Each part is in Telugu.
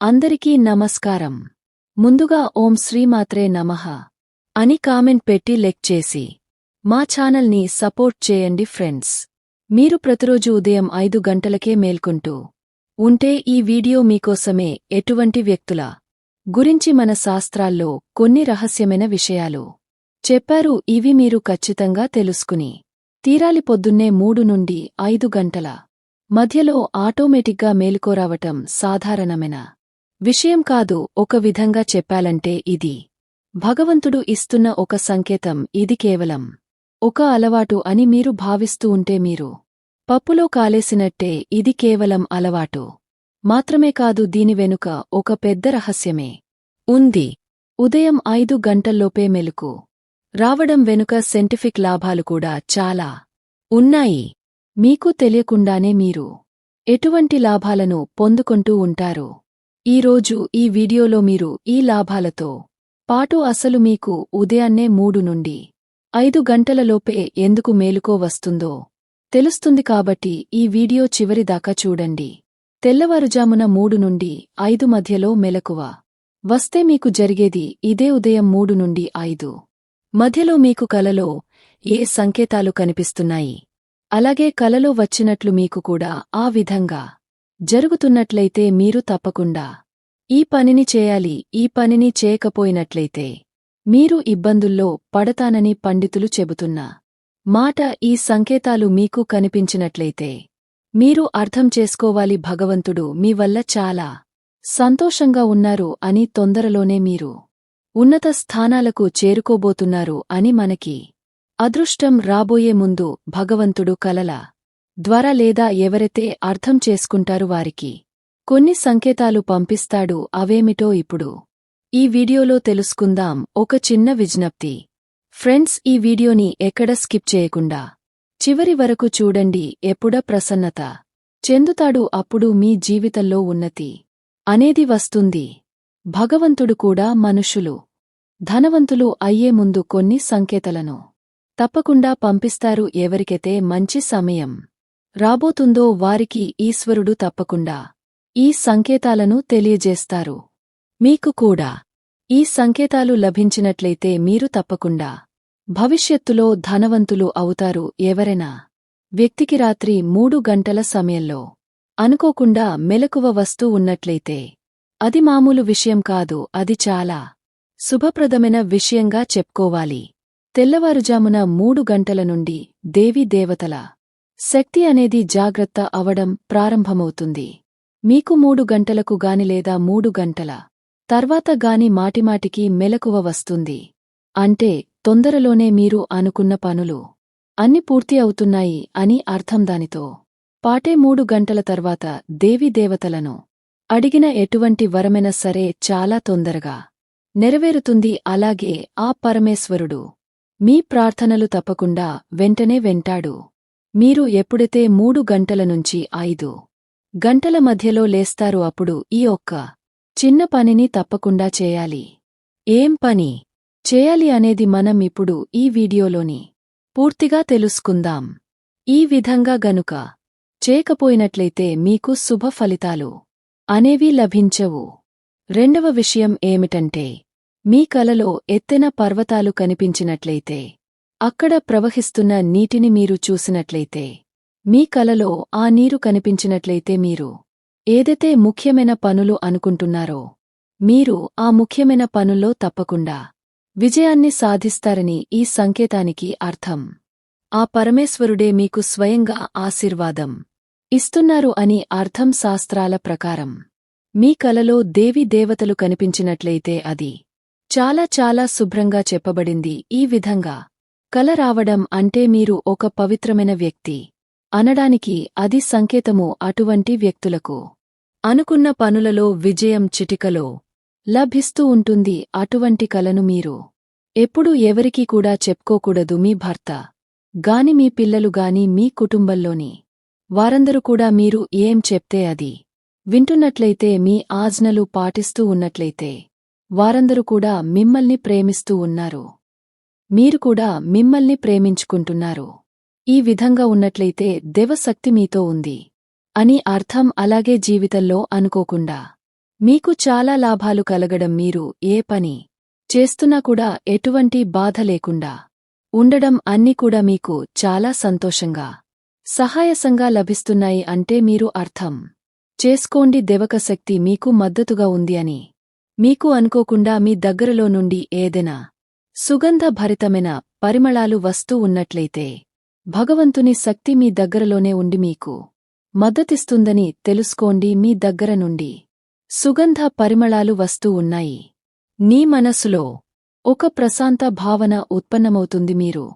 అందరికీ నమస్కారం. ముందుగా ఓం శ్రీమాత్రే నమః అని కామెంట్ పెట్టి లెక్ చేసి మా ఛానల్ని సపోర్ట్ చేయండి ఫ్రెండ్స్. మీరు ప్రతిరోజు ఉదయం ఐదు గంటలకే మేల్కొంటూ ఉంటే ఈ వీడియో మీకోసమే ఎటువంటి వ్యక్తుల గురించి మన శాస్త్రాల్లో కొన్ని రహస్యమైన విషయాలు చెప్పారు ఇవి మీరు ఖచ్చితంగా తెలుసుకుని తీరాలి పొద్దున్నే మూడు నుండి ఐదు గంటల మధ్యలో ఆటోమేటిక్గా మేలుకోరావటం సాధారణమైన? విషయం కాదు ఒక విధంగా చెప్పాలంటే ఇది. భగవంతుడు ఇస్తున్న ఒక సంకేతం ఇది కేవలం ఒక అలవాటు అని మీరు భావిస్తూ ఉంటే మీరు పప్పులో కాలేసినట్టే ఇది కేవలం అలవాటు. మాత్రమే కాదు దీని వెనుక ఒక పెద్ద రహస్యమే ఉంది. ఉదయం ఐదు గంటల్లోపే మెలుకు రావడం వెనుక సెంటిఫిక్ లాభాలు కూడా చాలా ఉన్నాయి. మీకు తెలియకుండానే మీరు ఎటువంటి లాభాలను పొందుకుంటూ ఉంటారు? ఈరోజు ఈ వీడియోలో మీరు ఈ లాభాలతో పాటు అసలు మీకు ఉదయాన్నే మూడు నుండి ఐదు గంటలలోపే ఎందుకు మేలుకో వస్తుందో తెలుస్తుంది కాబట్టి ఈ వీడియో చివరిదాకా చూడండి. తెల్లవారుజామున మూడు నుండి ఐదు మధ్యలో మెలకువ వస్తే మీకు జరిగేది ఇదే ఉదయం మూడు నుండి ఐదు మధ్యలో మీకు కలలో ఏ సంకేతాలు కనిపిస్తున్నాయి? అలాగే కలలో వచ్చినట్లు మీకు కూడా ఆ విధంగా జరుగుతున్నట్లయితే మీరు తప్పకుండా ఈ పనిని చేయాలి ఈ పనిని చేయకపోయినట్లయితే మీరు ఇబ్బందుల్లో పడతానని పండితులు చెబుతున్నా. మాట ఈ సంకేతాలు మీకు కనిపించినట్లయితే మీరు అర్థం చేసుకోవాలి భగవంతుడు మీ వల్ల చాలా సంతోషంగా ఉన్నారు అని తొందరలోనే మీరు ఉన్నత స్థానాలకు చేరుకోబోతున్నారు అని మనకి అదృష్టం రాబోయే ముందు భగవంతుడు కలల ద్వారా లేదా ఎవరైతే అర్థం చేసుకుంటారు వారికి కొన్ని సంకేతాలు పంపిస్తాడు అవేమిటో ఇప్పుడు ఈ వీడియోలో తెలుసుకుందాం. ఒక చిన్న విజ్ఞప్తి. ఫ్రెండ్స్ ఈ వీడియోని ఎక్కడ స్కిప్ చేయకుండా చివరి వరకు చూడండి. ఎప్పుడ ప్రసన్నత చెందుతాడు అప్పుడు మీ జీవితంలో ఉన్నతి అనేది వస్తుంది. భగవంతుడు కూడా మనుషులు. ధనవంతులు అయ్యే ముందు కొన్ని సంకేతలను తప్పకుండా పంపిస్తారు. ఎవరికైతే మంచి సమయం రాబోతుందో వారికి ఈశ్వరుడు తప్పకుండా ఈ సంకేతాలను తెలియజేస్తారు. మీకు కూడా ఈ సంకేతాలు లభించినట్లయితే మీరు తప్పకుండా భవిష్యత్తులో ధనవంతులు అవుతారు. ఎవరైనా వ్యక్తికి రాత్రి మూడు గంటల సమయంలో అనుకోకుండా మెలకువ వస్తూ ఉన్నట్లయితే అది మామూలు విషయం కాదు. అది చాలా శుభప్రదమైన విషయంగా చెప్పుకోవాలి. తెల్లవారుజామున మూడు గంటల నుండి దేవీ దేవతల శక్తి అనేది జాగ్రత్త అవడం ప్రారంభమవుతుంది. మీకు మూడు గంటలకు గాని లేదా మూడు గంటల తర్వాత గాని మాటిమాటికి మెలకువ వస్తుంది. అంటే తొందరలోనే మీరు అనుకున్న పనులు అన్ని పూర్తి అవుతున్నాయి అని అర్థం దానితో. పాటే మూడు గంటల తర్వాత దేవి దేవతలను అడిగిన ఎటువంటి వరమైన సరే చాలా తొందరగా నెరవేరుతుంది. అలాగే ఆ పరమేశ్వరుడు మీ ప్రార్థనలు తప్పకుండా వెంటనే వెంటాడు. మీరు ఎప్పుడైతే మూడు గంటల నుంచి ఐదు గంటల మధ్యలో లేస్తారు అప్పుడు ఈ ఒక్క చిన్న పనిని తప్పకుండా చేయాలి. ఏం పని? చేయాలి అనేది మనం ఇప్పుడు ఈ వీడియోలోని పూర్తిగా తెలుసుకుందాం. ఈ విధంగా గనుక చేయకపోయినట్లయితే మీకు శుభ ఫలితాలు అనేవి లభించవు. రెండవ విషయం ఏమిటంటే మీ కలలో ఎత్తెన పర్వతాలు కనిపించినట్లయితే అక్కడ ప్రవహిస్తున్న నీటిని మీరు చూసినట్లయితే మీ కలలో ఆ నీరు కనిపించినట్లయితే మీరు ఏదైతే ముఖ్యమైన పనులు అనుకుంటున్నారో మీరు ఆ ముఖ్యమైన పనుల్లో తప్పకుండా విజయాన్ని సాధిస్తారని ఈ సంకేతానికి అర్థం. ఆ పరమేశ్వరుడే మీకు స్వయంగా ఆశీర్వాదం ఇస్తున్నారు అని అర్థం శాస్త్రాల ప్రకారం. మీ కలలో దేవి దేవతలు కనిపించినట్లయితే అది చాలా చాలా శుభ్రంగా చెప్పబడింది. ఈ విధంగా కల రావడం అంటే మీరు ఒక పవిత్రమైన వ్యక్తి. అనడానికి అది సంకేతము అటువంటి వ్యక్తులకు. అనుకున్న పనులలో విజయం చిటికలో లభిస్తూ ఉంటుంది అటువంటి కలను మీరు. ఎప్పుడూ ఎవరికీ కూడా చెప్పుకోకూడదు మీ భర్త. గాని మీ పిల్లలు గాని మీ కుటుంబంలోని వారందరూ కూడా మీరు ఏం చెప్తే అది. వింటున్నట్లయితే మీ ఆజ్ఞలు పాటిస్తూ ఉన్నట్లయితే వారందరూ కూడా మిమ్మల్ని ప్రేమిస్తూ ఉన్నారు. మీరు కూడా మిమ్మల్ని ప్రేమించుకుంటున్నారు. ఈ విధంగా ఉన్నట్లయితే దేవశక్తి మీతో ఉంది అని అర్థం అలాగే జీవితంలో అనుకోకుండా. మీకు చాలా లాభాలు కలగడం మీరు ఏ పని చేస్తున్నా కూడా ఎటువంటి బాధ లేకుండా ఉండడం అన్ని కూడా మీకు చాలా సంతోషంగా సహాయసంగా లభిస్తున్నాయి అంటే మీరు అర్థం చేసుకోండి దేవక శక్తి మీకు మద్దతుగా ఉంది అని. మీకు అనుకోకుండా మీ దగ్గరలో నుండి ఏదైనా సుగంధ భరితమైన పరిమళాలు వస్తూ ఉన్నట్లయితే భగవంతుని శక్తి మీ దగ్గరలోనే ఉండి మీకు మద్దతిస్తుందని తెలుసుకోండి మీ దగ్గర నుండి సుగంధ పరిమళాలు వస్తూ ఉన్నాయి. నీ మనసులో ఒక ప్రశాంత భావన ఉత్పన్నమవుతుంది మీరు.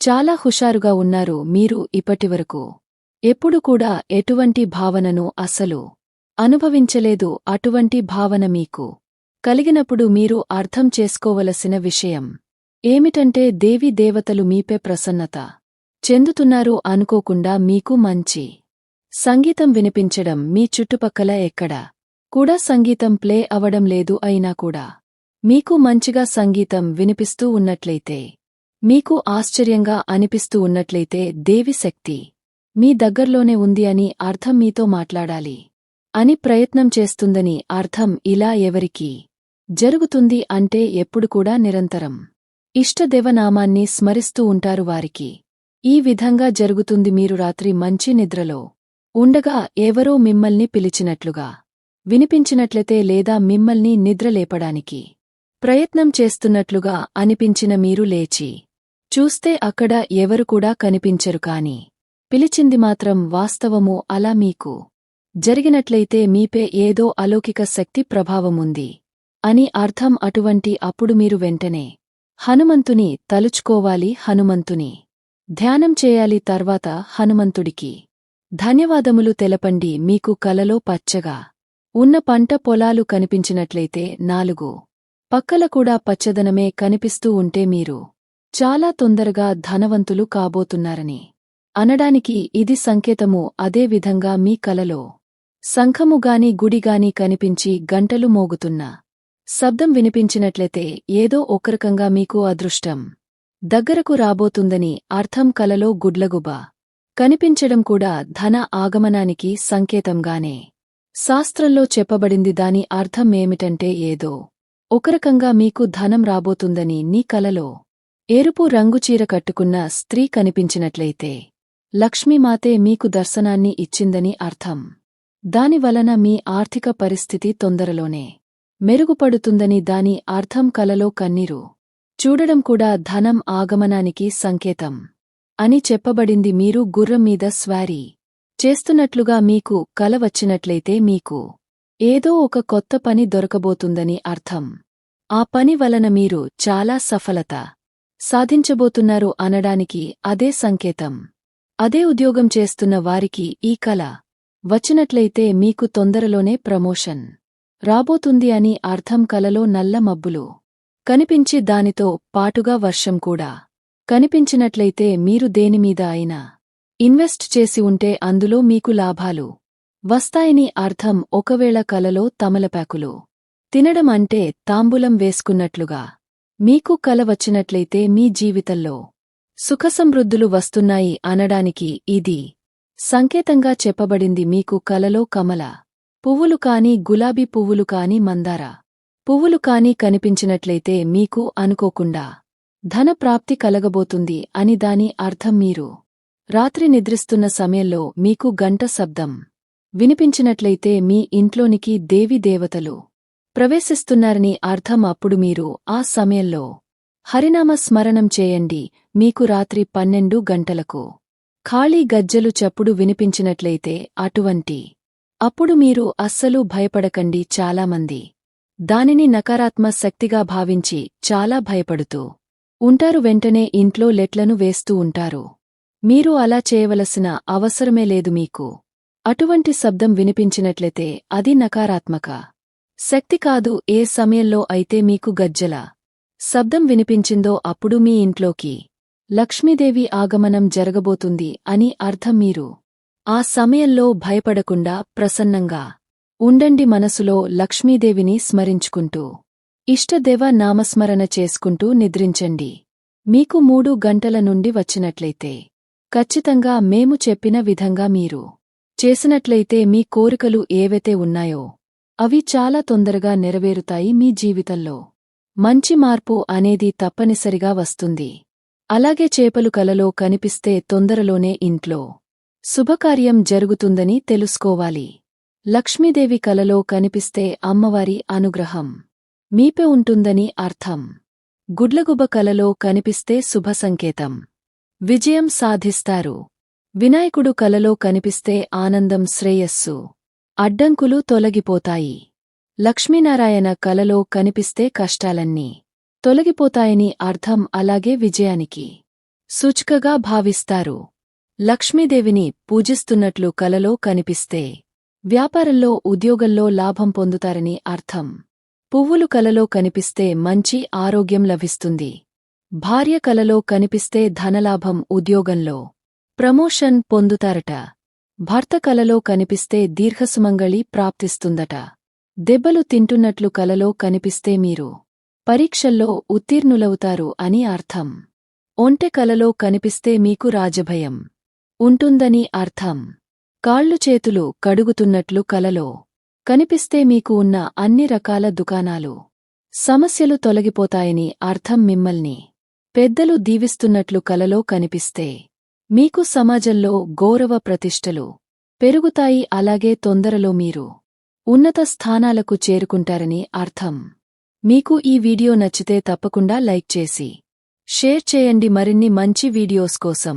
చాలా హుషారుగా ఉన్నారు మీరు ఇప్పటివరకు ఎప్పుడు కూడా ఎటువంటి భావనను అసలు అనుభవించలేదు అటువంటి భావన మీకు కలిగినప్పుడు మీరు అర్థం చేసుకోవలసిన విషయం. ఏమిటంటే దేవి దేవతలు మీపే ప్రసన్నత. చెందుతున్నారు అనుకోకుండా మీకు మంచి సంగీతం వినిపించడం మీ చుట్టుపక్కల ఎక్కడ? కూడా సంగీతం ప్లే అవడం లేదు అయినా కూడా. మీకు మంచిగా సంగీతం వినిపిస్తూ ఉన్నట్లయితే మీకు ఆశ్చర్యంగా అనిపిస్తూ ఉన్నట్లయితే దేవి శక్తి మీ దగ్గర్లోనే ఉంది అని అర్థం మీతో మాట్లాడాలి అని ప్రయత్నం చేస్తుందని అర్థం ఇలా ఎవరికి జరుగుతుంది అంటే ఎప్పుడు కూడా నిరంతరం. ఇష్టదేవనామాన్ని స్మరిస్తూ ఉంటారు వారికి. ఈ విధంగా జరుగుతుంది మీరు రాత్రి మంచి నిద్రలో ఉండగా ఎవరో మిమ్మల్ని పిలిచినట్లుగా వినిపించినట్లయితే లేదా మిమ్మల్ని నిద్రలేపడానికి ప్రయత్నం చేస్తున్నట్లుగా అనిపించిన మీరు లేచి చూస్తే అక్కడ ఎవరు కూడా కనిపించరు కాని పిలిచింది మాత్రం వాస్తవము అలా మీకు జరిగినట్లయితే మీపే ఏదో అలౌకిక శక్తి ప్రభావముంది అని అర్థం అటువంటి అప్పుడు మీరు వెంటనే హనుమంతుని తలుచుకోవాలి హనుమంతుని. ధ్యానం చేయాలి తర్వాత హనుమంతుడికి. ధన్యవాదములు తెలపండి మీకు కలలో పచ్చగా. ఉన్న పంట పొలాలు కనిపించినట్లయితే నాలుగు. పక్కల కూడా పచ్చదనమే కనిపిస్తూ ఉంటే మీరు చాలా తొందరగా ధనవంతులు కాబోతున్నారని. అనడానికి ఇది సంకేతము అదే విధంగా మీ కలలో. శంఖముగాని గుడిగాని కనిపించి గంటలు మోగుతున్నా. శబ్దం వినిపించినట్లయితే ఏదో ఒకరకంగా మీకు అదృష్టం దగ్గరకు రాబోతుందని అర్థం కలలో గుడ్లగుబ. కనిపించడం కూడా ధన ఆగమనానికి సంకేతంగానే. శాస్త్రంలో చెప్పబడింది దాని అర్థమేమిటంటే ఏదో ఒకరకంగా మీకు ధనం రాబోతుందని నీ కలలో ఎరుపు రంగు చీర కట్టుకున్న స్త్రీ కనిపించినట్లయితే లక్ష్మీమాతే మీకు దర్శనాన్ని ఇచ్చిందని అర్థం. దానివలన మీ ఆర్థిక పరిస్థితి తొందరలోనే మెరుగుపడుతుందని దాని అర్థం కలలో కన్నీరు. చూడడం కూడా ధనం ఆగమనానికి సంకేతం. అని చెప్పబడింది మీరు గుర్రం మీద స్వారీ. చేస్తున్నట్లుగా మీకు కల వచ్చినట్లయితే మీకు ఏదో ఒక కొత్త పని దొరకబోతుందని అర్థం. ఆ పని వలన మీరు చాలా సఫలత సాధించబోతున్నారు అనడానికి అదే సంకేతం. అదే ఉద్యోగం చేస్తున్న వారికి ఈ కల వచ్చినట్లయితే మీకు తొందరలోనే ప్రమోషన్. రాబోతుంది అని అర్థం కలలో నల్ల మబ్బులు. కనిపించి దానితో పాటుగా వర్షం కూడా. కనిపించినట్లయితే మీరు దేనిమీద అయినా ఇన్వెస్ట్ చేసి ఉంటే అందులో మీకు లాభాలు. వస్తాయని అర్థం ఒకవేళ కలలో తమలపాకులు. తినడం అంటే తాంబూలం వేసుకున్నట్లుగా. మీకు కల వచ్చినట్లయితే మీ జీవితంలో సుఖసమృద్ధులు వస్తున్నాయి అనడానికి ఇది సంకేతంగా చెప్పబడింది మీకు కలలో కమల. పువ్వులు కాని గులాబీ పువ్వులు కాని మందార. పువ్వులు కాని కనిపించినట్లయితే మీకు అనుకోకుండా ధనప్రాప్తి కలగబోతుంది అని దాని అర్థం మీరు. రాత్రి నిద్రిస్తున్న సమయంలో మీకు గంట శబ్దం. వినిపించినట్లయితే మీ ఇంట్లోనికి దేవి దేవతలు ప్రవేశిస్తున్నారని అర్థం అప్పుడు మీరు ఆ సమయంలో హరినామ స్మరణం చేయండి మీకు రాత్రి పన్నెండు గంటలకు. ఖాళీ గజ్జలు చప్పుడు వినిపించినట్లయితే అటువంటి అప్పుడు మీరు అస్సలు భయపడకండి చాలామంది దానిని నకారాత్మ శక్తిగా భావించి చాలా భయపడుతూ ఉంటారు. వెంటనే ఇంట్లో లెట్లను వేస్తూ ఉంటారు. మీరు అలా చేయవలసిన అవసరమే లేదు మీకు. అటువంటి శబ్దం వినిపించినట్లయితే అది నకారాత్మక శక్తి కాదు. ఏ సమయంలో అయితే మీకు గజ్జల శబ్దం వినిపించిందో అప్పుడు మీ ఇంట్లోకి లక్ష్మీదేవి ఆగమనం జరగబోతుంది అని అర్థం మీరు. ఆ సమయంలో భయపడకుండా ప్రసన్నంగా ఉండండి మనసులో లక్ష్మీదేవిని స్మరించుకుంటూ. ఇష్టదేవ నామస్మరణ చేసుకుంటూ నిద్రించండి. మీకు మూడు గంటల నుండి వచ్చినట్లయితే ఖచ్చితంగా మేము చెప్పిన విధంగా మీరు చేసినట్లయితే మీ కోరికలు ఏవైతే ఉన్నాయో అవి చాలా తొందరగా నెరవేరుతాయి మీ జీవితంలో. మంచి మార్పు అనేది తప్పనిసరిగా వస్తుంది. అలాగే చేపలు కలలో కనిపిస్తే తొందరలోనే ఇంట్లో శుభకార్యం జరుగుతుందని తెలుసుకోవాలి. లక్ష్మీదేవి కలలో కనిపిస్తే అమ్మవారి అనుగ్రహం. మీపె ఉంటుందని అర్థం. గుడ్లగుబ కలలో కనిపిస్తే శుభ సంకేతం. విజయం సాధిస్తారు. వినాయకుడు కలలో కనిపిస్తే ఆనందం శ్రేయస్సు. అడ్డంకులు తొలగిపోతాయి. లక్ష్మీనారాయణ కలలో కనిపిస్తే కష్టాలన్నీ తొలగిపోతాయని అర్థం అలాగే విజయానికి. సూచికగా భావిస్తారు. లక్ష్మీదేవిని పూజిస్తున్నట్లు కలలో కనిపిస్తే వ్యాపారంలో ఉద్యోగంలో లాభం పొందుతారని అర్థం. పువ్వులు కలలో కనిపిస్తే మంచి ఆరోగ్యం లభిస్తుంది. భార్య కలలో కనిపిస్తే ధనలాభం ఉద్యోగంలో ప్రమోషన్ పొందుతారట. భర్త కలలో కనిపిస్తే దీర్ఘసుమంగళి ప్రాప్తిస్తుందట. దెబ్బలు తింటున్నట్లు కలలో కనిపిస్తే మీరు పరీక్షల్లో ఉత్తీర్ణులవుతారు అని అర్థం. ఒంటె కలలో కనిపిస్తే మీకు రాజభయం. ఉంటుందని అర్థం. కాళ్ళు చేతులు కడుగుతున్నట్లు కలలో. కనిపిస్తే మీకు ఉన్న అన్ని రకాల దుకాణాలు. సమస్యలు తొలగిపోతాయని అర్థం మిమ్మల్ని. పెద్దలు దీవిస్తున్నట్లు కలలో కనిపిస్తే. మీకు సమాజంలో గౌరవ ప్రతిష్టలు పెరుగుతాయి అలాగే తొందరలో మీరు ఉన్నత స్థానాలకు చేరుకుంటారని అర్థం. మీకు ఈ వీడియో నచ్చితే తప్పకుండా లైక్ చేసి షేర్ చేయండి మరిన్ని మంచి వీడియోస్ కోసం.